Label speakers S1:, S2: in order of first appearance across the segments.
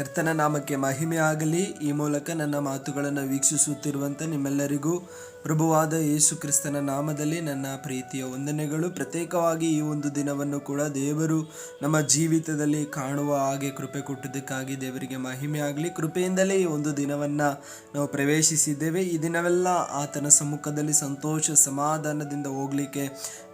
S1: ಕರ್ತನ ನಾಮಕ್ಕೆ ಮಹಿಮೆ ಆಗಲಿ. ಈ ಮೂಲಕ ನನ್ನ ಮಾತುಗಳನ್ನು ವೀಕ್ಷಿಸುತ್ತಿರುವಂಥ ನಿಮ್ಮೆಲ್ಲರಿಗೂ ಪ್ರಭುವಾದ ಯೇಸು ಕ್ರಿಸ್ತನ ನಾಮದಲ್ಲಿ ನನ್ನ ಪ್ರೀತಿಯ ವಂದನೆಗಳು. ಪ್ರತ್ಯೇಕವಾಗಿ ಈ ಒಂದು ದಿನವನ್ನು ಕೂಡ ದೇವರು ನಮ್ಮ ಜೀವಿತದಲ್ಲಿ ಕಾಣುವ ಹಾಗೆ ಕೃಪೆ ಕೊಟ್ಟಿದ್ದಕ್ಕಾಗಿ ದೇವರಿಗೆ ಮಹಿಮೆ ಆಗಲಿ. ಕೃಪೆಯಿಂದಲೇ ಈ ಒಂದು ದಿನವನ್ನು ನಾವು ಪ್ರವೇಶಿಸಿದ್ದೇವೆ. ಈ ದಿನವೆಲ್ಲ ಆತನ ಸಮ್ಮುಖದಲ್ಲಿ ಸಂತೋಷ, ಸಮಾಧಾನದಿಂದ ಹೋಗಲಿಕ್ಕೆ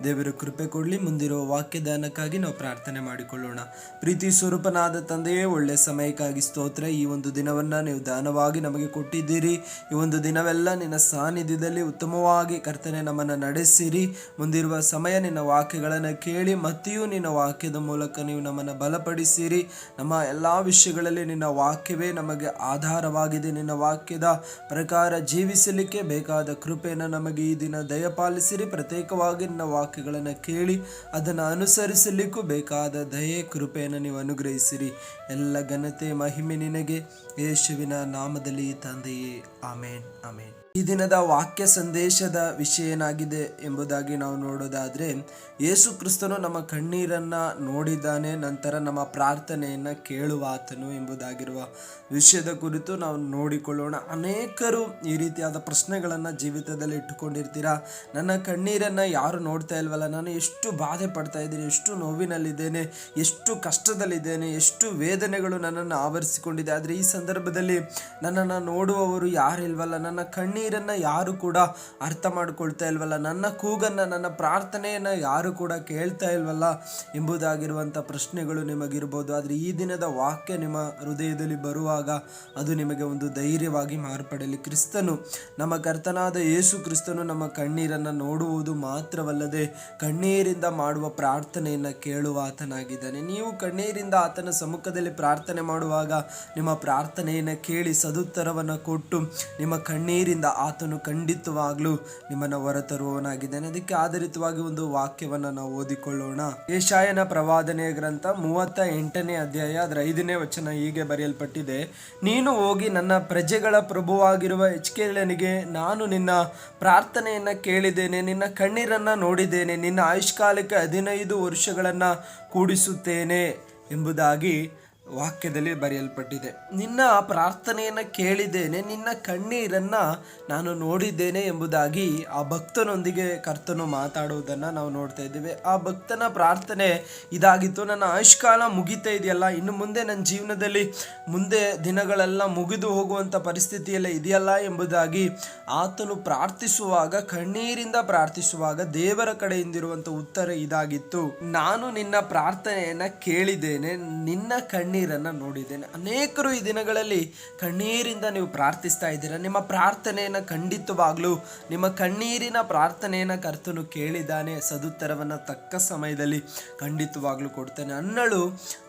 S1: ದೇವರು ಕೃಪೆ ಕೊಡಲಿ. ಮುಂದಿರುವ ವಾಕ್ಯದಾನಕ್ಕಾಗಿ ನಾವು ಪ್ರಾರ್ಥನೆ ಮಾಡಿಕೊಳ್ಳೋಣ. ಪ್ರೀತಿ ಸ್ವರೂಪನಾದ ತಂದೆಯೇ, ಒಳ್ಳೆಯ ಸಮಯಕ್ಕಾಗಿ ಸ್ತೋತ್ರ, ಈ ಒಂದು ದಿನವನ್ನು ನೀವು ದಾನವಾಗಿ ನಮಗೆ ಕೊಟ್ಟಿದ್ದೀರಿ. ಈ ಒಂದು ದಿನವೆಲ್ಲ ನಿನ್ನ ಸಾನ್ನಿಧ್ಯದಲ್ಲಿ ಉತ್ತಮವಾಗಿ ಕರ್ತನೆ ನಮ್ಮನ್ನು ನಡೆಸಿರಿ. ಮುಂದಿರುವ ಸಮಯ ನಿನ್ನ ವಾಕ್ಯಗಳನ್ನು ಕೇಳಿ, ಮತ್ತೆಯೂ ನಿನ್ನ ವಾಕ್ಯದ ಮೂಲಕ ನೀವು ನಮ್ಮನ್ನು ಬಲಪಡಿಸಿರಿ. ನಮ್ಮ ಎಲ್ಲ ವಿಷಯಗಳಲ್ಲಿ ನಿನ್ನ ವಾಕ್ಯವೇ ನಮಗೆ ಆಧಾರವಾಗಿದೆ. ನಿನ್ನ ವಾಕ್ಯದ ಪ್ರಕಾರ ಜೀವಿಸಲಿಕ್ಕೆ ಬೇಕಾದ ಕೃಪೆಯನ್ನು ನಮಗೆ ಈ ದಿನ ದಯಪಾಲಿಸಿರಿ. ಪ್ರತ್ಯೇಕವಾಗಿ ನಿನ್ನ ವಾಕ್ಯಗಳನ್ನು ಕೇಳಿ, ಅದನ್ನು ಅನುಸರಿಸಲಿಕ್ಕೂ ಬೇಕಾದ ದಯೆ, ಕೃಪೆಯನ್ನು ನೀವು ಅನುಗ್ರಹಿಸಿರಿ. ಎಲ್ಲ ಘನತೆ ಮಹಿಮೆ ನಿನಗೆ ಯೇಸುವಿನ ನಾಮದಲ್ಲಿ ತಂದೆಯೇ. ಆಮೇನ್ ಆಮೇನ್. ಈ ದಿನದ ವಾಕ್ಯ ಸಂದೇಶದ ವಿಷಯ ಏನಾಗಿದೆ ಎಂಬುದಾಗಿ ನಾವು ನೋಡೋದಾದರೆ, ಯೇಸು ಕ್ರಿಸ್ತನು ನಮ್ಮ ಕಣ್ಣೀರನ್ನು ನೋಡಿದ್ದಾನೆ, ನಂತರ ನಮ್ಮ ಪ್ರಾರ್ಥನೆಯನ್ನು ಕೇಳುವ ಆತನು ಎಂಬುದಾಗಿರುವ ವಿಷಯದ ಕುರಿತು ನಾವು ನೋಡಿಕೊಳ್ಳೋಣ. ಅನೇಕರು ಈ ರೀತಿಯಾದ ಪ್ರಶ್ನೆಗಳನ್ನು ಜೀವಿತದಲ್ಲಿ ಇಟ್ಟುಕೊಂಡಿರ್ತೀರಾ? ನನ್ನ ಕಣ್ಣೀರನ್ನು ಯಾರು ನೋಡ್ತಾ ಇಲ್ವಲ್ಲ? ನಾನು ಎಷ್ಟು ಬಾಧೆ ಪಡ್ತಾ ಇದ್ದೀನಿ? ಎಷ್ಟು ನೋವಿನಲ್ಲಿದ್ದೇನೆ? ಎಷ್ಟು ಕಷ್ಟದಲ್ಲಿದ್ದೇನೆ? ಎಷ್ಟು ವೇದನೆಗಳು ನನ್ನನ್ನು ಆವರಿಸಿಕೊಂಡಿದೆ? ಆದರೆ ಈ ಸಂದರ್ಭದಲ್ಲಿ ನನ್ನನ್ನು ನೋಡುವವರು ಯಾರಿಲ್ವಲ್ಲ? ನನ್ನ ಕಣ್ಣೀರನ್ನು ಯಾರು ಕೂಡ ಅರ್ಥ ಮಾಡಿಕೊಳ್ತಾ ಇಲ್ವಲ್ಲ? ನನ್ನ ಕೂಗನ್ನು, ನನ್ನ ಪ್ರಾರ್ಥನೆಯನ್ನು ಯಾರು ಕೂಡ ಕೇಳ್ತಾ ಇಲ್ವಲ್ಲ ಎಂಬುದಾಗಿರುವಂಥ ಪ್ರಶ್ನೆಗಳು ನಿಮಗಿರ್ಬೋದು. ಆದರೆ ಈ ದಿನದ ವಾಕ್ಯ ನಿಮ್ಮ ಹೃದಯದಲ್ಲಿ ಬರುವಾಗ ಅದು ನಿಮಗೆ ಒಂದು ಧೈರ್ಯವಾಗಿ ಮಾರ್ಪಡಲಿ. ಕ್ರಿಸ್ತನು, ನಮ್ಮ ಕರ್ತನಾದ ಯೇಸು ಕ್ರಿಸ್ತನು ನಮ್ಮ ಕಣ್ಣೀರನ್ನು ನೋಡುವುದು ಮಾತ್ರವಲ್ಲದೆ ಕಣ್ಣೀರಿಂದ ಮಾಡುವ ಪ್ರಾರ್ಥನೆಯನ್ನು ಕೇಳುವ ಆತನಾಗಿದ್ದಾನೆ. ನೀವು ಕಣ್ಣೀರಿಂದ ಆತನ ಸಮ್ಮುಖದಲ್ಲಿ ಪ್ರಾರ್ಥನೆ ಮಾಡುವಾಗ ನಿಮ್ಮ ಪ್ರಾರ್ಥನೆಯನ್ನು ಕೇಳಿ ಸದುತ್ತರವನ್ನು ಕೊಟ್ಟು ನಿಮ್ಮ ಕಣ್ಣೀರಿಂದ ಆತನು ಖಂಡಿತವಾಗ್ಲೂ ನಿಮ್ಮನ್ನು ಹೊರತರುವವನಾಗಿದ್ದಾನೆ. ಅದಕ್ಕೆ ಆಧಾರಿತವಾಗಿ ಒಂದು ವಾಕ್ಯವನ್ನು ನಾವು ಓದಿಕೊಳ್ಳೋಣ. ಏಷಾಯನ ಪ್ರವಾದನೆಯ ಗ್ರಂಥ ಮೂವತ್ತ ಎಂಟನೇ ಅಧ್ಯಾಯ ಅದರ ಐದನೇ ವಚನ ಹೀಗೆ ಬರೆಯಲ್ಪಟ್ಟಿದೆ. ನೀನು ಹೋಗಿ ನನ್ನ ಪ್ರಜೆಗಳ ಪ್ರಭುವಾಗಿರುವ ಎಚ್ಕೇಲನಿಗೆ ನಾನು ನಿನ್ನ ಪ್ರಾರ್ಥನೆಯನ್ನು ಕೇಳಿದ್ದೇನೆ, ನಿನ್ನ ಕಣ್ಣೀರನ್ನು ನೋಡಿದ್ದೇನೆ, ನಿನ್ನ ಆಯುಷ್ಕಾಲಕ್ಕೆ ಹದಿನೈದು ವರ್ಷಗಳನ್ನು ಕೂಡಿಸುತ್ತೇನೆ ಎಂಬುದಾಗಿ ವಾಕ್ಯದಲ್ಲಿ ಬರೆಯಲ್ಪಟ್ಟಿದೆ. ನಿನ್ನ ಪ್ರಾರ್ಥನೆಯನ್ನು ಕೇಳಿದ್ದೇನೆ, ನಿನ್ನ ಕಣ್ಣೀರನ್ನು ನಾನು ನೋಡಿದ್ದೇನೆ ಎಂಬುದಾಗಿ ಆ ಭಕ್ತನೊಂದಿಗೆ ಕರ್ತನು ಮಾತಾಡುವುದನ್ನು ನಾವು ನೋಡ್ತಾ ಇದ್ದೇವೆ. ಆ ಭಕ್ತನ ಪ್ರಾರ್ಥನೆ ಇದಾಗಿತ್ತು. ನನ್ನ ಆಯುಷ್ಕಾಲ ಮುಗಿತಾ ಇದೆಯಲ್ಲ, ಇನ್ನು ಮುಂದೆ ನನ್ನ ಜೀವನದಲ್ಲಿ ಮುಂದೆ ದಿನಗಳೆಲ್ಲ ಮುಗಿದು ಹೋಗುವಂಥ ಪರಿಸ್ಥಿತಿಯೆಲ್ಲ ಇದೆಯಲ್ಲ ಎಂಬುದಾಗಿ ಆತನು ಪ್ರಾರ್ಥಿಸುವಾಗ, ಕಣ್ಣೀರಿಂದ ಪ್ರಾರ್ಥಿಸುವಾಗ ದೇವರ ಕಡೆಯಿಂದಿರುವಂಥ ಉತ್ತರ ಇದಾಗಿತ್ತು. ನಾನು ನಿನ್ನ ಪ್ರಾರ್ಥನೆಯನ್ನು ಕೇಳಿದ್ದೇನೆ, ನಿನ್ನ ಕಣ್ಣೀರನ್ನು ನೋಡಿದ್ದೇನೆ. ಅನೇಕರು ಈ ದಿನಗಳಲ್ಲಿ ಕಣ್ಣೀರಿಂದ ನೀವು ಪ್ರಾರ್ಥಿಸ್ತಾ ಇದ್ದೀರಾ? ನಿಮ್ಮ ಪ್ರಾರ್ಥನೆಯನ್ನು ಖಂಡಿತವಾಗ್ಲೂ, ನಿಮ್ಮ ಕಣ್ಣೀರಿನ ಪ್ರಾರ್ಥನೆಯನ್ನು ಕರ್ತನು ಕೇಳಿದ್ದಾನೆ. ಸದುತ್ತರವನ್ನು ತಕ್ಕ ಸಮಯದಲ್ಲಿ ಖಂಡಿತವಾಗಲೂ ಕೊಡ್ತಾನೆ. ಅನ್ನಳು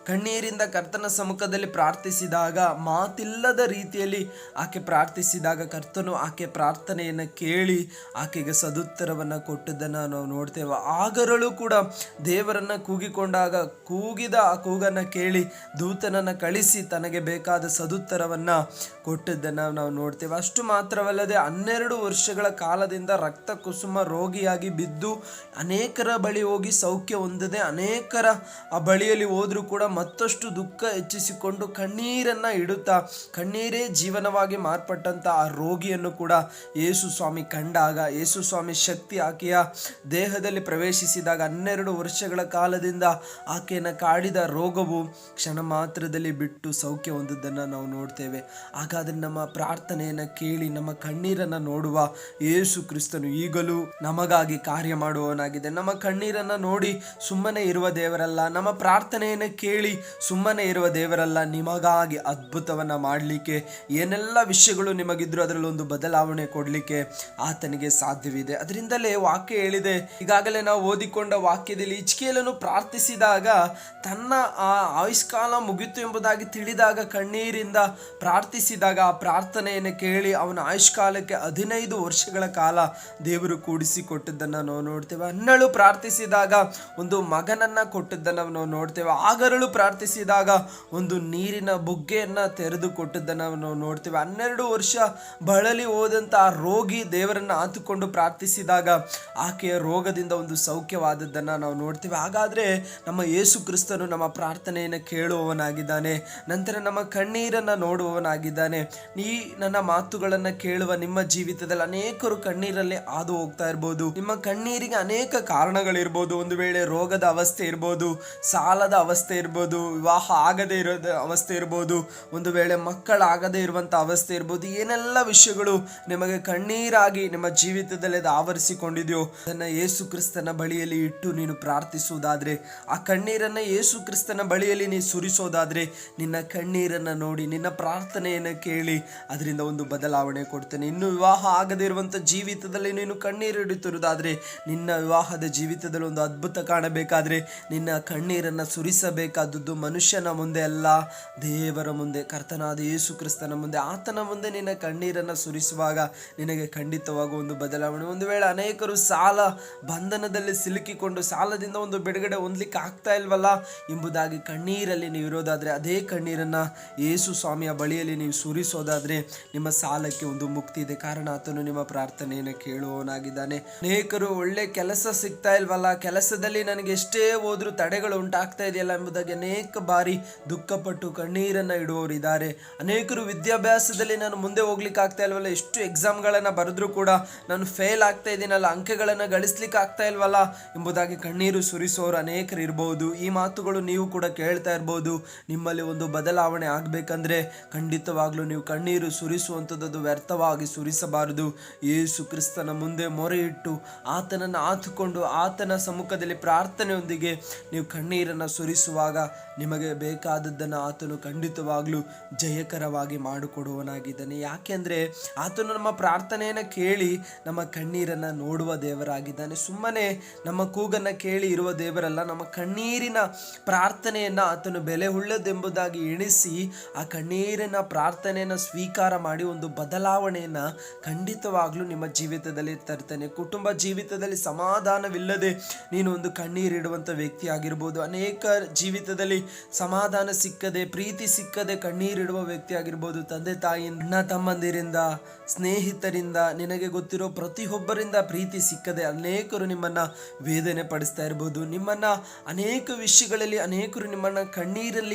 S1: ಕಣ್ಣೀರಿಂದ ಕರ್ತನ ಸಮ್ಮುಖದಲ್ಲಿ ಪ್ರಾರ್ಥಿಸಿದಾಗ, ಮಾತಿಲ್ಲದ ರೀತಿಯಲ್ಲಿ ಆಕೆ ಪ್ರಾರ್ಥಿಸಿದಾಗ ಕರ್ತನು ಆಕೆ ಪ್ರಾರ್ಥನೆಯನ್ನು ಕೇಳಿ ಆಕೆಗೆ ಸದುತ್ತರವನ್ನು ಕೊಟ್ಟದ್ದನ್ನು ನಾವು ನೋಡ್ತೇವೆ. ಆಗರಳು ಕೂಡ ದೇವರನ್ನು ಕೂಗಿಕೊಂಡಾಗ ಕೂಗಿದ ಆ ಕೂಗನ್ನು ಕೇಳಿ ದೂತನನ್ನು ಕಳಿಸಿ ತನಗೆ ಬೇಕಾದ ಸದುತ್ತರವನ್ನು ಕೊಟ್ಟದ್ದನ್ನು ನಾವು ನೋಡ್ತೇವೆ. ಅಷ್ಟು ಮಾತ್ರವಲ್ಲದೆ ಹನ್ನೆರಡು ವರ್ಷಗಳ ಕಾಲದಿಂದ ರಕ್ತ ಕುಸುಮ ರೋಗಿಯಾಗಿ ಬಿದ್ದು ಅನೇಕರ ಬಳಿ ಹೋಗಿ ಸೌಖ್ಯ ಹೊಂದದೆ ಅನೇಕರ ಆ ಬಳಿಯಲ್ಲಿ ಹೋದರೂ ಕೂಡ ಮತ್ತಷ್ಟು ದುಃಖ ಹೆಚ್ಚಿಸಿಕೊಂಡು ಕಣ್ಣೀರನ್ನು ಇಡುತ್ತಾ, ಕಣ್ಣೀರೇ ಜೀವನವಾಗಿ ಮಾರ್ಪಟ್ಟಂಥ ಆ ರೋಗಿಯನ್ನು ಕೂಡ ಯೇಸು ಸ್ವಾಮಿ ಕಂಡಾಗ, ಯೇಸು ಸ್ವಾಮಿ ಶಕ್ತಿ ಆಕೆಯ ದೇಹದಲ್ಲಿ ಪ್ರವೇಶಿಸಿದಾಗ ಹನ್ನೆರಡು ವರ್ಷಗಳ ಕಾಲದಿಂದ ಆಕೆಯನ್ನು ಕಾಡಿದ ರೋಗವು ಕ್ಷಣ ಮಾತ್ರದಲ್ಲಿ ಬಿಟ್ಟು ಸೌಖ್ಯ ಹೊಂದದ್ದನ್ನು ನಾವು ನೋಡ್ತೇವೆ. ಹಾಗಾದರೆ ನಮ್ಮ ಪ್ರಾರ್ಥನೆಯನ್ನು ಕೇಳಿ, ನಮ್ಮ ಕಣ್ಣೀರನ್ನು ನೋಡುವ ಯೇಸು ಕ್ರಿಸ್ತನು ಈಗಲೂ ನಮಗಾಗಿ ಕಾರ್ಯ ಮಾಡುವವನಾಗಿದೆ. ನಮ್ಮ ಕಣ್ಣೀರನ್ನು ನೋಡಿ ಸುಮ್ಮನೆ ಇರುವ ದೇವರಲ್ಲ, ನಮ್ಮ ಪ್ರಾರ್ಥನೆಯನ್ನು ಕೇಳಿ ಸುಮ್ಮನೆ ಇರುವ ದೇವರಲ್ಲ, ನಿಮಗಾಗಿ ಅದ್ಭುತವನ್ನು ಮಾಡಲಿಕ್ಕೆ, ಏನೆಲ್ಲ ವಿಷಯಗಳು ನಿಮಗಿದ್ರು ಅದರಲ್ಲಿ ಒಂದು ಬದಲಾವಣೆ ಕೊಡಲಿಕ್ಕೆ ಆತನಿಗೆ ಸಾಧ್ಯವಿದೆ. ಅದರಿಂದಲೇ ವಾಕ್ಯ ಹೇಳಿದೆ, ಈಗಾಗಲೇ ನಾವು ಓದಿಕೊಂಡ ವಾಕ್ಯದಲ್ಲಿ ಇಚ್ಕೇಲನು ಪ್ರಾರ್ಥಿಸಿದಾಗ ತನ್ನ ಆ ಆಯುಷ್ಕಾಲ ಮುಗಿತು ಎಂಬುದಾಗಿ ತಿಳಿದಾಗ ಕಣ್ಣೀರಿಂದ ಪ್ರಾರ್ಥಿಸಿದಾಗ ಆ ಪ್ರಾರ್ಥನೆಯನ್ನು ಕೇಳಿ ಅವನ ಆಯುಷ್ಕಾಲಕ್ಕೆ ಹದಿನೈದು ವರ್ಷಗಳ ಕಾಲ ದೇವರು ಕೂಡಿಸಿ ಕೊಟ್ಟಿದ್ದನ್ನು ನಾವು ನೋಡ್ತೇವೆ. ಹನ್ನಳು ಪ್ರಾರ್ಥಿಸಿದಾಗ ಒಂದು ಮಗನನ್ನು ಕೊಟ್ಟಿದ್ದನ್ನು ನಾವು ನೋಡ್ತೇವೆ. ಆಗರಳು ಪ್ರಾರ್ಥಿಸಿದಾಗ ಒಂದು ನೀರಿನ ಬುಗ್ಗೆಯನ್ನು ತೆರೆದು ಕೊಟ್ಟಿದ್ದನ್ನು ನಾವು ನೋಡ್ತೇವೆ. ಹನ್ನೆರಡು ವರ್ಷ ಬಳಲಿ ಹೋದಂಥ ರೋಗಿ ದೇವರನ್ನು ಆತುಕೊಂಡು ಪ್ರಾರ್ಥಿಸಿದಾಗ ಆಕೆಯ ರೋಗದಿಂದ ಒಂದು ಸೌಖ್ಯವಾದದ್ದನ್ನು ನಾವು ನೋಡ್ತೇವೆ. ಹಾಗಾದರೆ ನಮ್ಮ ಯೇಸು ಕ್ರಿಸ್ತನು ನಮ್ಮ ಪ್ರಾರ್ಥನೆಯನ್ನು ಕೇಳುವವನಾಗಿದ್ದಾನೆ ನಂತರ ನಮ್ಮ ಕಣ್ಣೀರನ್ನು ನೋಡುವವನಾಗಿದ್ದಾನೆ. ಈ ನನ್ನ ಮಾತುಗಳನ್ನು ಕೇಳುವ ನಿಮ್ಮ ಜೀವಿತದಲ್ಲಿ ಅನೇಕರು ಕಣ್ಣೀರಲ್ಲಿ ಹಾದು ಹೋಗ್ತಾ ಇರ್ಬೋದು. ನಿಮ್ಮ ಕಣ್ಣೀರಿಗೆ ಅನೇಕ ಕಾರಣಗಳಿರ್ಬೋದು. ಒಂದು ವೇಳೆ ರೋಗದ ಅವಸ್ಥೆ ಇರ್ಬೋದು, ಸಾಲದ ಅವಸ್ಥೆ ಇರ್ಬೋದು, ವಿವಾಹ ಆಗದೇ ಇರೋದ ಅವಸ್ಥೆ ಇರ್ಬೋದು, ಒಂದು ವೇಳೆ ಮಕ್ಕಳಾಗದೇ ಇರುವಂಥ ಅವಸ್ಥೆ ಇರ್ಬೋದು, ಏನೆಲ್ಲ ವಿಷಯಗಳು ನಿಮಗೆ ಕಣ್ಣೀರಾಗಿ ನಿಮ್ಮ ಜೀವಿತದಲ್ಲಿ ಅದು ಆವರಿಸಿಕೊಂಡಿದೆಯೋ, ಅದನ್ನು ಯೇಸು ಕ್ರಿಸ್ತನ ಬಳಿಯಲ್ಲಿ ಇಟ್ಟು ನೀನು ಪ್ರಾರ್ಥಿಸುವುದಾದರೆ, ಆ ಕಣ್ಣೀರನ್ನು ಯೇಸು ಕ್ರಿಸ್ತನ ಬಳಿಯಲ್ಲಿ ನೀನು ಸುರಿಸೋದಾದ್ರೆ ನಿನ್ನ ಕಣ್ಣೀರನ್ನು ನೋಡಿ, ನಿನ್ನ ಪ್ರಾರ್ಥನೆಯನ್ನು ಕೇಳಿ ಅದರಿಂದ ಒಂದು ಬದಲಾವಣೆ ಕೊಡ್ತೇನೆ. ಇನ್ನು ವಿವಾಹ ಆಗದೇ ಇರುವಂಥ ಜೀವಿತದಲ್ಲಿ ನೀನು ಕಣ್ಣೀರು ಹಿಡಿತಿರುವುದಾದರೆ, ನಿನ್ನ ವಿವಾಹದ ಜೀವಿತದಲ್ಲಿ ಒಂದು ಅದ್ಭುತ ಕಾಣಬೇಕಾದರೆ, ನಿನ್ನ ಕಣ್ಣೀರನ್ನು ಸುರಿಸಬೇಕಾದದ್ದು ಮನುಷ್ಯನ ಮುಂದೆ ಅಲ್ಲ, ದೇವರ ಮುಂದೆ. ಕರ್ತನಾದ ಯೇಸು ಕ್ರಿಸ್ತನ ಮುಂದೆ, ಆತನ ಮುಂದೆ ನಿನ್ನ ಕಣ್ಣೀರನ್ನು ಸುರಿಸುವಾಗ ನಿನಗೆ ಖಂಡಿತವಾಗುವ ಒಂದು ಬದಲಾವಣೆ. ಒಂದು ವೇಳೆ ಅನೇಕರು ಸಾಲ ಬಂಧನದಲ್ಲಿ ಸಿಲುಕಿಕೊಂಡು, ಸಾಲದಿಂದ ಒಂದು ಬಿಡುಗಡೆ ಹೊಂದಲಿಕ್ಕೆ ಆಗ್ತಾ ಇಲ್ವಲ್ಲ ಎಂಬುದಾಗಿ ಕಣ್ಣೀರಲ್ಲಿ ನೀವು ಇರೋದಾದ್ರೆ ಅದೇ ಕಣ್ಣೀರನ್ನು ಯೇಸು ಸ್ವಾಮಿಯ ಬಳಿಯಲ್ಲಿ ನೀವು ಸುರಿಸೋದಾದ್ರೆ ನಿಮ್ಮ ಸಾಲಕ್ಕೆ ಒಂದು ಮುಕ್ತಿ ಇದೆ. ಕಾರಣ ಆತನು ನಿಮ್ಮ ಪ್ರಾರ್ಥನೆಯನ್ನು ಕೇಳುವವನಾಗಿದ್ದಾನೆ. ಅನೇಕರು ಒಳ್ಳೆ ಕೆಲಸ ಸಿಗ್ತಾ ಇಲ್ವಲ್ಲ? ಕೆಲಸದಲ್ಲಿ ನನಗೆ ಎಷ್ಟೇ ಹೋದರೂ ತಡೆಗಳು ಉಂಟಾಗ್ತಾ ಇದೆಯಲ್ಲ ಎಂಬುದಾಗಿ ಅನೇಕ ಬಾರಿ ದುಃಖಪಟ್ಟು ಕಣ್ಣೀರನ್ನ ಇಡುವವರಿದ್ದಾರೆ ಅನೇಕರು ವಿದ್ಯಾಭ್ಯಾಸದಲ್ಲಿ ನಾನು ಮುಂದೆ ಹೋಗ್ಲಿಕ್ಕೆ ಆಗ್ತಾ ಇಲ್ವಲ್ಲ? ಎಷ್ಟು ಎಕ್ಸಾಮ್ಗಳನ್ನು ಬರೆದ್ರೂ ಕೂಡ ನಾನು ಫೇಲ್ ಆಗ್ತಾ ಇದ್ದೀನಲ್ಲ? ಅಂಕಗಳನ್ನು ಗಳಿಸ್ಲಿಕ್ಕೆ ಆಗ್ತಾ ಇಲ್ವಲ್ಲ? ಎಂಬುದಾಗಿ ಕಣ್ಣೀರು ಸುರಿಸೋರು ಅನೇಕರು ಇರ್ಬೋದು. ಈ ಮಾತುಗಳು ನೀವು ಕೂಡ ಕೇಳ್ತಾ ಇರ್ಬೋದು. ನಿಮ್ಮಲ್ಲಿ ಒಂದು ಬದಲಾವಣೆ ಆಗಬೇಕಂದ್ರೆ ಖಂಡಿತವಾಗ್ಲೂ ನೀವು ಕಣ್ಣೀರು ಸುರಿಸುವಂಥದ್ದು ವ್ಯರ್ಥವಾಗಿ ಸುರಿಸಬಾರದು. ಯೇಸು ಕ್ರಿಸ್ತನ ಮುಂದೆ ಮೊರೆ ಇಟ್ಟು ಆತನನ್ನು ಆತುಕೊಂಡು ಆತನ ಸಮ್ಮುಖದಲ್ಲಿ ಪ್ರಾರ್ಥನೆಯೊಂದಿಗೆ ನೀವು ಕಣ್ಣೀರನ್ನು ಸುರಿಸುವಾಗ ನಿಮಗೆ ಬೇಕಾದದ್ದನ್ನು ಆತನು ಖಂಡಿತವಾಗ್ಲೂ ಜಯಕರವಾಗಿ ಮಾಡಿಕೊಡುವನಾಗಿದ್ದಾನೆ. ಯಾಕೆಂದರೆ ಆತನು ನಮ್ಮ ಪ್ರಾರ್ಥನೆಯನ್ನು ಕೇಳಿ ನಮ್ಮ ಕಣ್ಣೀರನ್ನು ನೋಡುವ ದೇವರಾಗಿದ್ದಾನೆ. ಸುಮ್ಮನೆ ನಮ್ಮ ಕೂಗನ್ನು ಕೇಳಿ ಇರುವ ದೇವರಲ್ಲ, ನಮ್ಮ ಕಣ್ಣೀರಿನ ಪ್ರಾರ್ಥನೆಯನ್ನು ಆತನು ಬೆಲೆ ಉಳ್ಳದೆಂಬುದಾಗಿ ಎಣಿಸಿ ಆ ಕಣ್ಣೀರಿನ ಪ್ರಾರ್ಥನೆಯನ್ನು ಸ್ವೀಕಾರ ಮಾಡಿ ಒಂದು ಬದಲಾವಣೆಯನ್ನು ಖಂಡಿತವಾಗ್ಲೂ ನಿಮ್ಮ ಜೀವಿತದಲ್ಲಿ ತರ್ತೇನೆ. ಕುಟುಂಬ ಜೀವಿತದಲ್ಲಿ ಸಮಾಧಾನವಿಲ್ಲದೆ ನೀನು ಒಂದು ಕಣ್ಣೀರಿಡುವಂಥ ವ್ಯಕ್ತಿ ಆಗಿರ್ಬೋದು ಅನೇಕ ಜೀವಿತದಲ್ಲಿ ಸಮಾಧಾನ ಸಿಕ್ಕದೆ, ಪ್ರೀತಿ ಸಿಕ್ಕದೆ ಕಣ್ಣೀರಿಡುವ ವ್ಯಕ್ತಿ ಆಗಿರ್ಬೋದು ತಂದೆ, ತಾಯಿ, ಅಣ್ಣ, ತಮ್ಮಂದಿರಿಂದ, ಸ್ನೇಹಿತರಿಂದ, ನಿನಗೆ ಗೊತ್ತಿರೋ ಪ್ರತಿಯೊಬ್ಬರಿಂದ ಪ್ರೀತಿ ಸಿಕ್ಕದೆ ಅನೇಕರು ನಿಮ್ಮನ್ನು ವೇದನೆ ಪಡಿಸ್ತಾ ಇರ್ಬೋದು. ನಿಮ್ಮನ್ನು ಅನೇಕ ವಿಷಯಗಳಲ್ಲಿ ಅನೇಕರು ನಿಮ್ಮನ್ನು ಕಣ್ಣೀರಲ್ಲಿ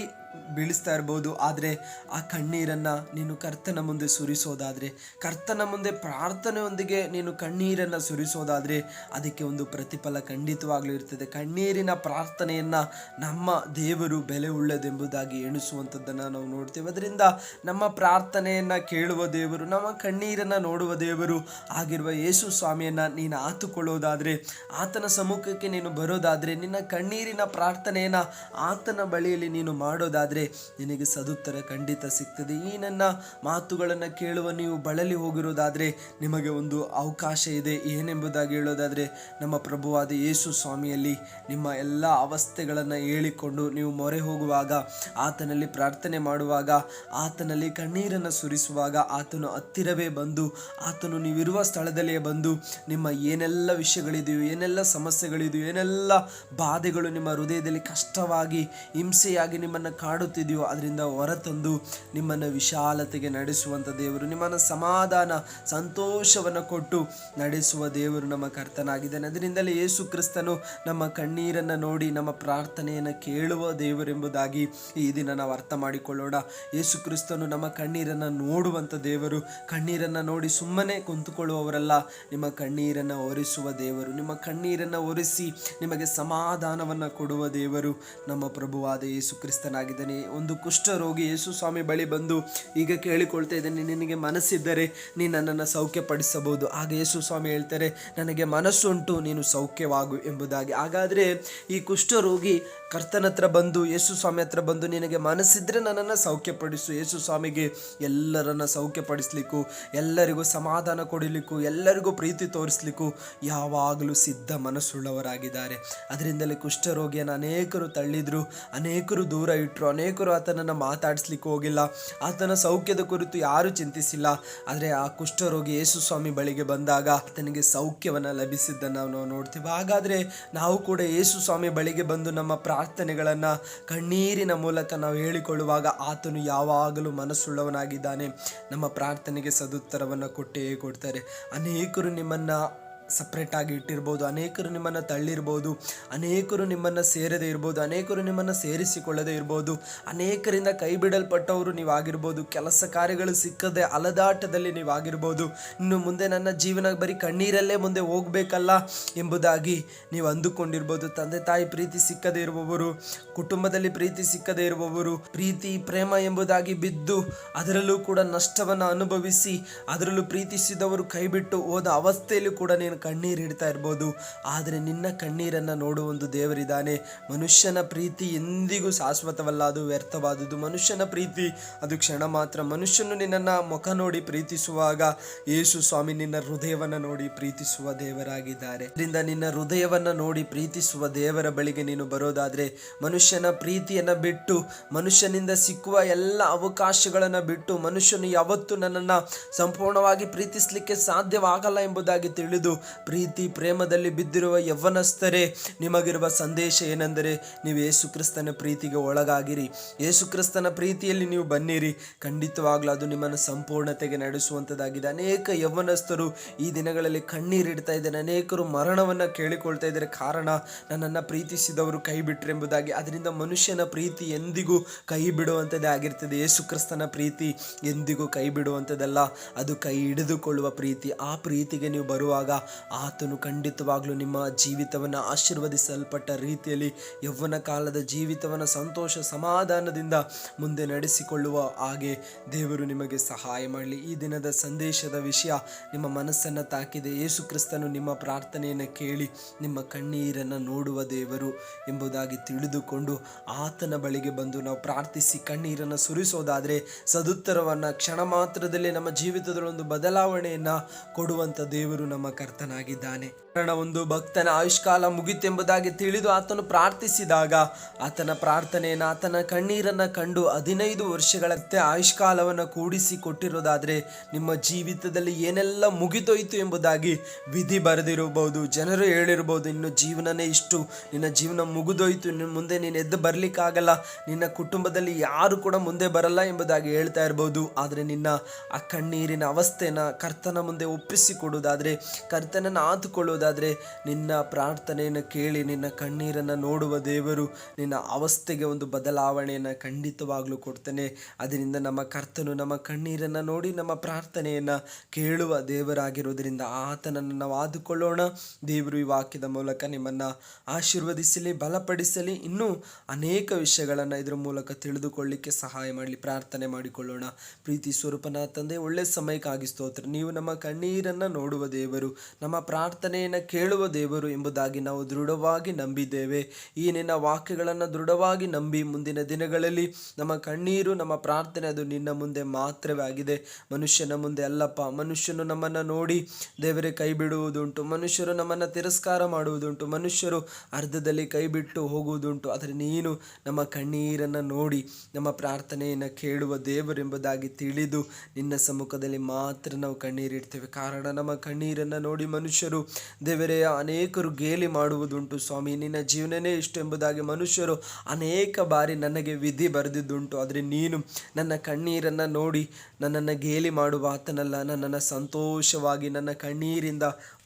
S1: ಬೀಳಿಸ್ತಾ ಇರ್ಬೋದು. ಆದರೆ ಆ ಕಣ್ಣೀರನ್ನು ನೀನು ಕರ್ತನ ಮುಂದೆ ಸುರಿಸೋದಾದರೆ, ಕರ್ತನ ಮುಂದೆ ಪ್ರಾರ್ಥನೆಯೊಂದಿಗೆ ನೀನು ಕಣ್ಣೀರನ್ನು ಸುರಿಸೋದಾದರೆ ಅದಕ್ಕೆ ಒಂದು ಪ್ರತಿಫಲ ಖಂಡಿತವಾಗಲೂ ಇರ್ತದೆ. ಕಣ್ಣೀರಿನ ಪ್ರಾರ್ಥನೆಯನ್ನು ನಮ್ಮ ದೇವರು ಬೆಲೆ ಉಳ್ಳದೆಂಬುದಾಗಿ ಎಣಿಸುವಂಥದ್ದನ್ನು ನಾವು ನೋಡ್ತೇವೆ. ಅದರಿಂದ ನಮ್ಮ ಪ್ರಾರ್ಥನೆಯನ್ನು ಕೇಳುವ ದೇವರು, ನಮ್ಮ ಕಣ್ಣೀರನ್ನು ನೋಡುವ ದೇವರು ಆಗಿರುವ ಯೇಸು ಸ್ವಾಮಿಯನ್ನು ನೀನು ಆತುಕೊಳ್ಳೋದಾದರೆ, ಆತನ ಸಮ್ಮುಖಕ್ಕೆ ನೀನು ಬರೋದಾದರೆ, ನಿನ್ನ ಕಣ್ಣೀರಿನ ಪ್ರಾರ್ಥನೆಯನ್ನು ಆತನ ಬಳಿಯಲ್ಲಿ ನೀನು ಮಾಡೋದಾದರೆ ನಿನಗೆ ಸದುತ್ತರ ಖಂಡಿತ ಸಿಗ್ತದೆ. ಈ ನನ್ನ ಮಾತುಗಳನ್ನು ಕೇಳುವ ನೀವು ಬಳಲಿ ಹೋಗಿರೋದಾದರೆ ನಿಮಗೆ ಒಂದು ಅವಕಾಶ ಇದೆ. ಏನೆಂಬುದಾಗಿ ಹೇಳೋದಾದರೆ ನಮ್ಮ ಪ್ರಭುವಾದ ಯೇಸು ಸ್ವಾಮಿಯಲ್ಲಿ ನಿಮ್ಮ ಎಲ್ಲ ಅವಸ್ಥೆಗಳನ್ನು ಹೇಳಿಕೊಂಡು ನೀವು ಮೊರೆ ಹೋಗುವಾಗ, ಆತನಲ್ಲಿ ಪ್ರಾರ್ಥನೆ ಮಾಡುವಾಗ, ಆತನಲ್ಲಿ ಕಣ್ಣೀರನ್ನು ಸುರಿಸುವಾಗ ಆತನು ಹತ್ತಿರವೇ ಬಂದು, ಆತನು ನೀವಿರುವ ಸ್ಥಳದಲ್ಲೇ ಬಂದು ನಿಮ್ಮ ಏನೆಲ್ಲ ವಿಷಯಗಳಿದೆಯೋ, ಏನೆಲ್ಲ ಸಮಸ್ಯೆಗಳಿದೆಯೋ, ಏನೆಲ್ಲ ಬಾಧೆಗಳು ನಿಮ್ಮ ಹೃದಯದಲ್ಲಿ ಕಷ್ಟವಾಗಿ, ಹಿಂಸೆಯಾಗಿ ನಿಮ್ಮನ್ನು ಕಾಡುತ್ತಿದೆಯೋ ಅದರಿಂದ ಹೊರತಂದು ನಿಮ್ಮನ್ನು ವಿಶಾಲತೆಗೆ ನಡೆಸುವಂಥ ದೇವರು, ನಿಮ್ಮನ್ನು ಸಮಾಧಾನ, ಸಂತೋಷವನ್ನು ಕೊಟ್ಟು ನಡೆಸುವ ದೇವರು ನಮ್ಮ ಕರ್ತನಾಗಿದ್ದಾನೆ. ಅದರಿಂದಲೇ ಯೇಸು ಕ್ರಿಸ್ತನು ನಮ್ಮ ಕಣ್ಣೀರನ್ನು ನೋಡಿ ನಮ್ಮ ಪ್ರಾರ್ಥನೆಯನ್ನು ಕೇಳುವ ದೇವರೆಂಬುದಾಗಿ ಈ ದಿನ ನಾವು ಅರ್ಥ ಮಾಡಿಕೊಳ್ಳೋಣ. ಯೇಸು ಕ್ರಿಸ್ತನು ನಮ್ಮ ಕಣ್ಣೀರನ್ನು ನೋಡುವಂಥ ದೇವರು, ಕಣ್ಣೀರನ್ನು ನೋಡಿ ಸುಮ್ಮನೆ ಕುಂತುಕೊಳ್ಳುವವರಲ್ಲ, ನಿಮ್ಮ ಕಣ್ಣೀರನ್ನು ಒರೆಸುವ ದೇವರು, ನಿಮ್ಮ ಕಣ್ಣೀರನ್ನು ಒರೆಸಿ ನಿಮಗೆ ಸಮಾಧಾನವನ್ನು ಕೊಡುವ ದೇವರು ನಮ್ಮ ಪ್ರಭುವಾದ ಯೇಸು ಕ್ರಿಸ್ತನಾಗಿದ್ದಾನೆ ಒಂದು ಕುಷ್ಠರೋಗಿ ಯೇಸು ಸ್ವಾಮಿ ಬಳಿ ಬಂದು ಈಗ ಕೇಳಿಕೊಳ್ತಾ ಇದ್ದಾನೆ, ನಿನಗೆ ಮನಸ್ಸಿದ್ದರೆ ನೀನು ನನ್ನನ್ನು ಸೌಖ್ಯಪಡಿಸಬಹುದು. ಆಗ ಯೇಸು ಸ್ವಾಮಿ ಹೇಳ್ತಾರೆ, ನನಗೆ ಮನಸ್ಸುಂಟು, ನೀನು ಸೌಖ್ಯವಾಗು ಎಂಬುದಾಗಿ. ಹಾಗಾದರೆ ಈ ಕುಷ್ಠರೋಗಿ ಕರ್ತನ ಹತ್ರ ಬಂದು, ಯೇಸು ಸ್ವಾಮಿ ಹತ್ರ ಬಂದು, ನಿನಗೆ ಮನಸ್ಸಿದ್ರೆ ನನ್ನನ್ನು ಸೌಖ್ಯಪಡಿಸು. ಯೇಸು ಸ್ವಾಮಿಗೆ ಎಲ್ಲರನ್ನ ಸೌಖ್ಯಪಡಿಸ್ಲಿಕ್ಕೂ, ಎಲ್ಲರಿಗೂ ಸಮಾಧಾನ ಕೊಡಲಿಕ್ಕೂ, ಎಲ್ಲರಿಗೂ ಪ್ರೀತಿ ತೋರಿಸ್ಲಿಕ್ಕೂ ಯಾವಾಗಲೂ ಸಿದ್ಧ ಮನಸ್ಸುಳ್ಳವರಾಗಿದ್ದಾರೆ. ಅದರಿಂದಲೇ ಕುಷ್ಠರೋಗಿಯನ್ನು ಅನೇಕರು ತಳ್ಳಿದ್ರು, ಅನೇಕರು ದೂರ ಇಟ್ಟರು ಅನೇಕರು ಆತನನ್ನು ಮಾತಾಡಿಸ್ಲಿಕ್ಕೆ ಹೋಗಿಲ್ಲ. ಆತನ ಸೌಖ್ಯದ ಕುರಿತು ಯಾರೂ ಚಿಂತಿಸಿಲ್ಲ. ಆದರೆ ಆ ಕುಷ್ಠರೋಗಿ ಯೇಸು ಸ್ವಾಮಿ ಬಳಿಗೆ ಬಂದಾಗ ಆತನಿಗೆ ಸೌಖ್ಯವನ್ನು ಲಭಿಸಿದ್ದನ್ನು ನಾವು ನೋಡ್ತೀವಿ. ಹಾಗಾದರೆ ನಾವು ಕೂಡ ಯೇಸು ಸ್ವಾಮಿ ಬಳಿಗೆ ಬಂದು ನಮ್ಮ ಪ್ರಾರ್ಥನೆಗಳನ್ನು ಕಣ್ಣೀರಿನ ಮೂಲಕ ನಾವು ಹೇಳಿಕೊಳ್ಳುವಾಗ ಆತನು ಯಾವಾಗಲೂ ಮನಸ್ಸುಳ್ಳವನಾಗಿದ್ದಾನೆ. ನಮ್ಮ ಪ್ರಾರ್ಥನೆಗೆ ಸದುತ್ತರವನ್ನು ಕೊಟ್ಟೇ ಕೊಡ್ತಾರೆ. ಅನೇಕರು ನಿಮ್ಮನ್ನು ಸಪ್ರೇಟ್ ಆಗಿ ಇಟ್ಟಿರ್ಬೋದು. ಅನೇಕರು ನಿಮ್ಮನ್ನು ತಳ್ಳಿರ್ಬೋದು. ಅನೇಕರು ನಿಮ್ಮನ್ನು ಸೇರದೇ ಇರ್ಬೋದು. ಅನೇಕರು ನಿಮ್ಮನ್ನು ಸೇರಿಸಿಕೊಳ್ಳದೇ ಇರ್ಬೋದು. ಅನೇಕರಿಂದ ಕೈ ಬಿಡಲ್ಪಟ್ಟವರು ನೀವಾಗಿರ್ಬೋದು. ಕೆಲಸ ಕಾರ್ಯಗಳು ಸಿಕ್ಕದೆ ಅಲದಾಟದಲ್ಲಿ ನೀವಾಗಿರ್ಬೋದು. ಇನ್ನು ಮುಂದೆ ನನ್ನ ಜೀವನ ಬರೀ ಕಣ್ಣೀರಲ್ಲೇ ಮುಂದೆ ಹೋಗಬೇಕಲ್ಲ ಎಂಬುದಾಗಿ ನೀವು ಅಂದುಕೊಂಡಿರ್ಬೋದು. ತಂದೆ ತಾಯಿ ಪ್ರೀತಿ ಸಿಕ್ಕದೇ ಇರುವವರು, ಕುಟುಂಬದಲ್ಲಿ ಪ್ರೀತಿ ಸಿಕ್ಕದೇ ಇರುವವರು, ಪ್ರೀತಿ, ಪ್ರೇಮ ಎಂಬುದಾಗಿ ಬಿದ್ದು ಅದರಲ್ಲೂ ಕೂಡ ನಷ್ಟವನ್ನು ಅನುಭವಿಸಿ, ಅದರಲ್ಲೂ ಪ್ರೀತಿಸಿದವರು ಕೈಬಿಟ್ಟು ಹೋದ ಅವಸ್ಥೆಯಲ್ಲೂ ಕೂಡ ನೀನು ಕಣ್ಣೀರು ಇಡ್ತಾ ಇರ್ಬೋದು. ಆದರೆ ನಿನ್ನ ಕಣ್ಣೀರನ್ನು ನೋಡುವ ಒಂದು ದೇವರಿದ್ದಾನೆ. ಮನುಷ್ಯನ ಪ್ರೀತಿ ಎಂದಿಗೂ ಶಾಶ್ವತವಲ್ಲ, ಅದು ವ್ಯರ್ಥವಾದುದು. ಮನುಷ್ಯನ ಪ್ರೀತಿ, ಅದು ಕ್ಷಣ ಮಾತ್ರ. ಮನುಷ್ಯನು ನಿನ್ನನ್ನು ಮುಖ ನೋಡಿ ಪ್ರೀತಿಸುವಾಗ ಯೇಸು ಸ್ವಾಮಿ ನಿನ್ನ ಹೃದಯವನ್ನು ನೋಡಿ ಪ್ರೀತಿಸುವ ದೇವರಾಗಿದ್ದಾರೆ. ಇದರಿಂದ ನಿನ್ನ ಹೃದಯವನ್ನು ನೋಡಿ ಪ್ರೀತಿಸುವ ದೇವರ ಬಳಿಗೆ ನೀನು ಬರೋದಾದರೆ, ಮನುಷ್ಯನ ಪ್ರೀತಿಯನ್ನು ಬಿಟ್ಟು, ಮನುಷ್ಯನಿಂದ ಸಿಕ್ಕುವ ಎಲ್ಲ ಅವಕಾಶಗಳನ್ನು ಬಿಟ್ಟು, ಮನುಷ್ಯನು ಯಾವತ್ತೂ ನನ್ನನ್ನು ಸಂಪೂರ್ಣವಾಗಿ ಪ್ರೀತಿಸಲಿಕ್ಕೆ ಸಾಧ್ಯವಾಗಲ್ಲ ಎಂಬುದಾಗಿ ತಿಳಿದು ಪ್ರೀತಿ ಪ್ರೇಮದಲ್ಲಿ ಬಿದ್ದಿರುವ ಯವ್ವನಸ್ಥರೇ ನಿಮಗಿರುವ ಸಂದೇಶ ಏನೆಂದರೆ ನೀವು ಯೇಸುಕ್ರಿಸ್ತನ ಪ್ರೀತಿಗೆ ಒಳಗಾಗಿರಿ. ಯೇಸುಕ್ರಿಸ್ತನ ಪ್ರೀತಿಯಲ್ಲಿ ನೀವು ಬನ್ನಿರಿ. ಖಂಡಿತವಾಗ್ಲೂ ಅದು ನಿಮ್ಮನ್ನು ಸಂಪೂರ್ಣತೆಗೆ ನಡೆಸುವಂಥದ್ದಾಗಿದೆ. ಅನೇಕ ಯವ್ವನಸ್ಥರು ಈ ದಿನಗಳಲ್ಲಿ ಕಣ್ಣೀರಿಡ್ತಾ ಇದ್ದಾರೆ. ಅನೇಕರು ಮರಣವನ್ನು ಕೇಳಿಕೊಳ್ತಾ ಇದ್ದಾರೆ. ಕಾರಣ ನನ್ನನ್ನು ಪ್ರೀತಿಸಿದವರು ಕೈ ಬಿಟ್ಟರೆಂಬುದಾಗಿ ಅದರಿಂದ ಮನುಷ್ಯನ ಪ್ರೀತಿ ಎಂದಿಗೂ ಕೈ ಬಿಡುವಂಥದ್ದೇ ಆಗಿರ್ತದೆ. ಯೇಸು ಕ್ರಿಸ್ತನ ಪ್ರೀತಿ ಎಂದಿಗೂ ಕೈ ಬಿಡುವಂಥದ್ದಲ್ಲ. ಅದು ಕೈ ಹಿಡಿದುಕೊಳ್ಳುವ ಪ್ರೀತಿ. ಆ ಪ್ರೀತಿಗೆ ನೀವು ಬರುವಾಗ ಆತನು ಖಂಡಿತವಾಗಲೂ ನಿಮ್ಮ ಜೀವಿತವನ್ನು ಆಶೀರ್ವದಿಸಲ್ಪಟ್ಟ ರೀತಿಯಲ್ಲಿ ಯೌವನ ಕಾಲದ ಜೀವಿತವನ್ನು ಸಂತೋಷ ಸಮಾಧಾನದಿಂದ ಮುಂದೆ ನಡೆಸಿಕೊಳ್ಳುವ ಹಾಗೆ ದೇವರು ನಿಮಗೆ ಸಹಾಯ ಮಾಡಲಿ. ಈ ದಿನದ ಸಂದೇಶದ ವಿಷಯ ನಿಮ್ಮ ಮನಸ್ಸನ್ನು ತಾಕಿದೆ. ಯೇಸು ಕ್ರಿಸ್ತನು ನಿಮ್ಮ ಪ್ರಾರ್ಥನೆಯನ್ನು ಕೇಳಿ ನಿಮ್ಮ ಕಣ್ಣೀರನ್ನು ನೋಡುವ ದೇವರು ಎಂಬುದಾಗಿ ತಿಳಿದುಕೊಂಡು ಆತನ ಬಳಿಗೆ ಬಂದು ನಾವು ಪ್ರಾರ್ಥಿಸಿ ಕಣ್ಣೀರನ್ನು ಸುರಿಸೋದಾದರೆ ಸದುತ್ತರವನ್ನು ಕ್ಷಣ ಮಾತ್ರದಲ್ಲಿ ನಮ್ಮ ಜೀವಿತದಲ್ಲೊಂದು ಬದಲಾವಣೆಯನ್ನು ಕೊಡುವಂಥ ದೇವರು ನಮ್ಮ ಕರ್ತನಾಗಿದ್ದಾನೆ ಕಾರಣ ಒಂದು ಭಕ್ತನ ಆಯುಷ್ಕಾಲ ಮುಗಿತೆಂಬುದಾಗಿ ತಿಳಿದು ಆತನು ಪ್ರಾರ್ಥಿಸಿದಾಗ ಆತನ ಪ್ರಾರ್ಥನೆಯನ್ನು ಆತನ ಕಣ್ಣೀರನ್ನು ಕಂಡು ಹದಿನೈದು ವರ್ಷಗಳತ್ತೆ ಆಯುಷ್ಕಾಲವನ್ನು ಕೂಡಿಸಿ ಕೊಟ್ಟಿರೋದಾದರೆ ನಿಮ್ಮ ಜೀವಿತದಲ್ಲಿ ಏನೆಲ್ಲ ಮುಗಿದೋಯ್ತು ಎಂಬುದಾಗಿ ವಿಧಿ ಬರೆದಿರಬಹುದು, ಜನರು ಹೇಳಿರ್ಬೋದು ಇನ್ನು ಜೀವನನೇ ಇಷ್ಟು, ನಿನ್ನ ಜೀವನ ಮುಗಿದೋಯ್ತು, ಇನ್ನು ಮುಂದೆ ನೀನು ಎದ್ದು ಬರಲಿಕ್ಕಾಗಲ್ಲ, ನಿನ್ನ ಕುಟುಂಬದಲ್ಲಿ ಯಾರು ಕೂಡ ಮುಂದೆ ಬರಲ್ಲ ಎಂಬುದಾಗಿ ಹೇಳ್ತಾ ಇರ್ಬೋದು ಆದರೆ ನಿನ್ನ ಆ ಕಣ್ಣೀರಿನ ಅವಸ್ಥೆನ ಕರ್ತನ ಮುಂದೆ ಒಪ್ಪಿಸಿಕೊಡುವುದಾದರೆ ಕರ್ತನನ್ನು ಆತುಕೊಳ್ಳುವುದಾದರೆ ನಿನ್ನ ಪ್ರಾರ್ಥನೆಯನ್ನು ಕೇಳಿ ನಿನ್ನ ಕಣ್ಣೀರನ್ನು ನೋಡುವ ದೇವರು ನಿನ್ನ ಅವಸ್ಥೆಗೆ ಒಂದು ಬದಲಾವಣೆಯನ್ನು ಖಂಡಿತವಾಗಲೂ ಕೊಡ್ತಾನೆ. ಅದರಿಂದ ನಮ್ಮ ಕರ್ತನು ನಮ್ಮ ಕಣ್ಣೀರನ್ನು ನೋಡಿ ನಮ್ಮ ಪ್ರಾರ್ಥನೆಯನ್ನು ಕೇಳುವ ದೇವರಾಗಿರುವುದರಿಂದ ಆತನನ್ನು ನಾವು ಆದುಕೊಳ್ಳೋಣ. ದೇವರು ಈ ವಾಕ್ಯದ ಮೂಲಕ ನಿಮ್ಮನ್ನು ಆಶೀರ್ವದಿಸಲಿ, ಬಲಪಡಿಸಲಿ. ಇನ್ನೂ ಅನೇಕ ವಿಷಯಗಳನ್ನು ಇದರ ಮೂಲಕ ತಿಳಿದುಕೊಳ್ಳಿಕ್ಕೆ ಸಹಾಯ ಮಾಡಲಿ, ಪ್ರಾರ್ಥನೆ ಮಾಡಿಕೊಳ್ಳೋಣ. ಪ್ರೀತಿ ಸ್ವರೂಪನ ತಂದೆ, ಒಳ್ಳೆ ಸಮಯಕ್ಕಾಗಿ ಸ್ತೋತ್ರ. ನೀವು ನಮ್ಮ ಕಣ್ಣೀರನ್ನು ನೋಡುವ ದೇವರು ನಮ್ಮ ಪ್ರಾರ್ಥನೆಯನ್ನು ಕೇಳುವ ದೇವರು ಎಂಬುದಾಗಿ ನಾವು ದೃಢವಾಗಿ ನಂಬಿದ್ದೇವೆ. ಈ ನಿನ್ನ ವಾಕ್ಯಗಳನ್ನು ದೃಢವಾಗಿ ನಂಬಿ ಮುಂದಿನ ದಿನಗಳಲ್ಲಿ ನಮ್ಮ ಕಣ್ಣೀರು, ನಮ್ಮ ಪ್ರಾರ್ಥನೆ ಅದು ನಿನ್ನ ಮುಂದೆ ಮಾತ್ರವೇ ಆಗಿದೆ. ಮನುಷ್ಯನ ಮುಂದೆ ಅಲ್ಲಪ್ಪ, ಮನುಷ್ಯನು ನಮ್ಮನ್ನು ನೋಡಿ ದೇವರೇ ಕೈ ಬಿಡುವುದುಂಟು, ಮನುಷ್ಯರು ನಮ್ಮನ್ನು ತಿರಸ್ಕಾರ ಮಾಡುವುದುಂಟು, ಮನುಷ್ಯರು ಅರ್ಧದಲ್ಲಿ ಕೈ ಬಿಟ್ಟು ಹೋಗುವುದುಂಟು. ಆದರೆ ನೀನು ನಮ್ಮ ಕಣ್ಣೀರನ್ನು ನೋಡಿ ನಮ್ಮ ಪ್ರಾರ್ಥನೆಯನ್ನು ಕೇಳುವ ದೇವರೆಂಬುದಾಗಿ ತಿಳಿದು ನಿನ್ನ ಸಮ್ಮುಖದಲ್ಲಿ ಮಾತ್ರ ನಾವು ಕಣ್ಣೀರಿಡ್ತೇವೆ. ಕಾರಣ ನಮ್ಮ ಕಣ್ಣೀರನ್ನು ನೋಡಿ ಮನುಷ್ಯರು ದೇವರೇ, ಅನೇಕರು ಗೇಲಿ ಮಾಡುವುದುಂಟು. ಸ್ವಾಮಿ, ನಿನ್ನ ಜೀವನನೇ ಇಷ್ಟು ಎಂಬುದಾಗಿ ಮನುಷ್ಯರು ಅನೇಕ ಬಾರಿ ನನಗೆ ವಿಧಿ ಬರೆದಿದ್ದುಂಟು. ಆದರೆ ನೀನು ನನ್ನ ಕಣ್ಣೀರನ್ನು ನೋಡಿ ನನ್ನನ್ನು ಗೇಲಿ ಮಾಡುವ ಆತನಲ್ಲ. ನನ್ನನ್ನು ಸಂತೋಷವಾಗಿ ನನ್ನ ಕಣ್ಣೀರಿಂದ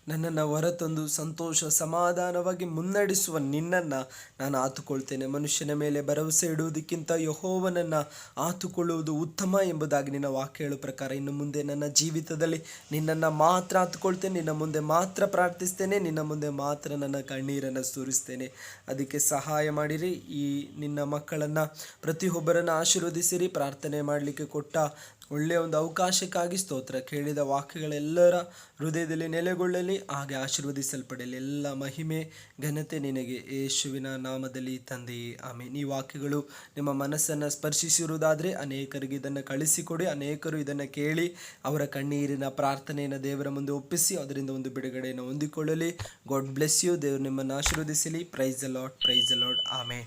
S1: ನನ್ನನ್ನು ಹೊರತಂದು ಸಂತೋಷ, ಸಮಾಧಾನವಾಗಿ ಮುನ್ನಡೆಸುವ ನಿನ್ನನ್ನು ನಾನು ಆತುಕೊಳ್ತೇನೆ. ಮನುಷ್ಯನ ಮೇಲೆ ಭರವಸೆ ಇಡುವುದಕ್ಕಿಂತ ಯಹೋವನನ್ನು ಆತುಕೊಳ್ಳುವುದು ಉತ್ತಮ ಎಂಬುದಾಗಿ ನಿನ್ನ ವಾಕ್ಯ ಪ್ರಕಾರ ಇನ್ನು ಮುಂದೆ ನನ್ನ ಜೀವಿತದಲ್ಲಿ ನಿನ್ನನ್ನು ಮಾತ್ರ ಆತುಕೊಳ್ತೇನೆ, ನಿನ್ನ ಮುಂದೆ ಮಾತ್ರ ಪ್ರಾರ್ಥಿಸ್ತೇನೆ, ನಿನ್ನ ಮುಂದೆ ಮಾತ್ರ ನನ್ನ ಕಣ್ಣೀರನ್ನು ಸುರಿಸ್ತೇನೆ. ಅದಕ್ಕೆ ಸಹಾಯ ಮಾಡಿರಿ. ಈ ನಿನ್ನ ಮಕ್ಕಳನ್ನು ಪ್ರತಿಯೊಬ್ಬರನ್ನು ಆಶೀರ್ವದಿಸಿರಿ, ಪ್ರಾರ್ಥನೆ ಮಾಡಲಿಕ್ಕೆ ಕೊಟ್ಟ ಒಳ್ಳೆಯ ಒಂದು ಅವಕಾಶಕ್ಕಾಗಿ ಸ್ತೋತ್ರ. ಕೇಳಿದ ವಾಕ್ಯಗಳೆಲ್ಲರ ಹೃದಯದಲ್ಲಿ ನೆಲೆಗೊಳ್ಳಲಿ, ಹಾಗೆ ಆಶೀರ್ವದಿಸಲ್ಪಡಲಿ. ಎಲ್ಲ ಮಹಿಮೆ, ಘನತೆ ನಿನಗೆ. ಯೇಸುವಿನ ನಾಮದಲ್ಲಿ ತಂದೆಯೇ ಆಮೇಲೆ ಈ ವಾಕ್ಯಗಳು ನಿಮ್ಮ ಮನಸ್ಸನ್ನು ಸ್ಪರ್ಶಿಸಿರುವುದಾದರೆ ಅನೇಕರಿಗೆ ಇದನ್ನು ಕಳಿಸಿಕೊಡಿ, ಅನೇಕರು ಇದನ್ನು ಕೇಳಿ ಅವರ ಕಣ್ಣೀರಿನ ಪ್ರಾರ್ಥನೆಯನ್ನು ದೇವರ ಮುಂದೆ ಒಪ್ಪಿಸಿ, ಅದರಿಂದ ಒಂದು ಬಿಡುಗಡೆಯನ್ನು ಹೊಂದಿಕೊಳ್ಳಲಿ. ಗಾಡ್ ಬ್ಲೆಸ್ ಯು ದೇವರು ನಿಮ್ಮನ್ನು ಆಶೀರ್ವದಿಸಲಿ. ಪ್ರೈಸ್ ಅಲಾಡ್ ಪ್ರೈಸ್ ಅಲಾಡ್ ಆಮೇ